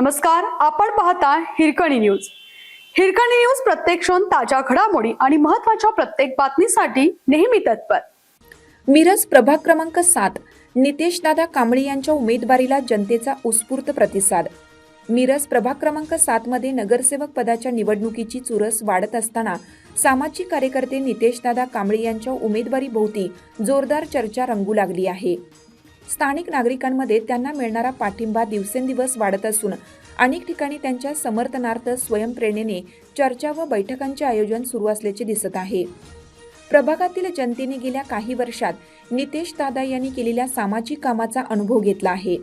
नमस्कार आपण पाहता हिरकणी न्यूज. हिरकणी न्यूज प्रत्येक क्षण ताज्या घडामोडी आणि महत्त्वाच्या प्रत्येक बातमीसाठी नेहमी तत्पर. मिरज प्रभाग क्रमांक सात नितेशदादा कांबळे यांच्या उमेदवारीला जनतेचा उत्स्फूर्त प्रतिसाद. मिरज प्रभाग क्रमांक सातमध्ये नगरसेवक पदाच्या निवडणुकीची चुरस वाढत असताना सामाजिक कार्यकर्ते नितेशदादा कांबळे यांच्या उमेदवारीभोवती जोरदार चर्चा रंगू लागली आहे. स्थानिक नागरिकांमध्ये त्यांना मिळणारा पाठिंबा दिवसेंदिवस वाढत असून अनेक ठिकाणी त्यांच्या समर्थनार्थ स्वयंप्रेरणेने चर्चा व बैठकांचे आयोजन सुरू असल्याचे दिसत आहे. प्रभागातील जनतेने गेल्या काही वर्षात नितेश दादा यांनी केलेल्या सामाजिक कामाचा अनुभव घेतला आहे.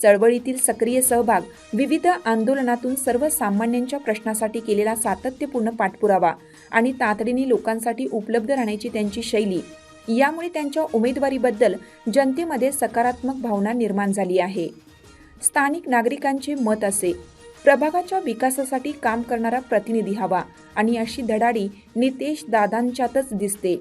चळवळीतील सक्रिय सहभाग विविध आंदोलनातून सर्वसामान्यांच्या प्रश्नासाठी केलेला सातत्यपूर्ण पाठपुरावा आणि तातडीने लोकांसाठी उपलब्ध राहण्याची त्यांची शैली यामुळे त्यांच्या उमेदवारीबद्दल जनतेमध्ये सकारात्मक भावना निर्माण झाली आहे. स्थानिक नागरिकांचे मत असे प्रभागाच्या विकासासाठी काम करणारा प्रतिनिधी हवा आणि अशी धडाडी नितेश दादांच्यातच दिसते.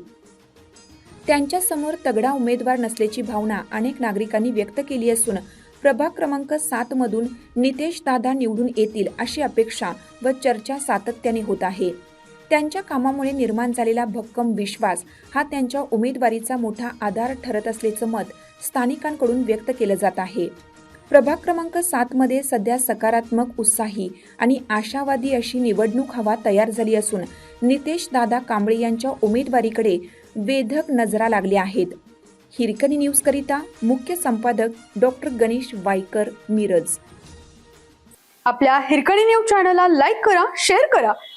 त्यांच्यासमोर तगडा उमेदवार नसल्याची भावना अनेक नागरिकांनी व्यक्त केली असून प्रभाग क्रमांक सात मधून नितेश दादा निवडून येतील अशी अपेक्षा व चर्चा सातत्याने होत आहे. त्यांच्या कामामुळे निर्माण झालेला भक्कम विश्वास हा त्यांच्या उमेदवारीचा मोठा आधार ठरत असल्याचं मत स्थानिकांकडून व्यक्त केलं जात आहे. प्रभाग क्रमांक सातमध्ये सध्या सकारात्मक उत्साही आणि आशावादी अशी निवडणूक हवा तयार झाली असून नितेश दादा कांबळे यांच्या उमेदवारीकडे वेधक नजरा लागल्या आहेत. हिरकणी न्यूजकरिता मुख्य संपादक डॉक्टर गणेश वायकर मिरज. आपल्या हिरकणी न्यूज चॅनलला लाईक करा शेअर करा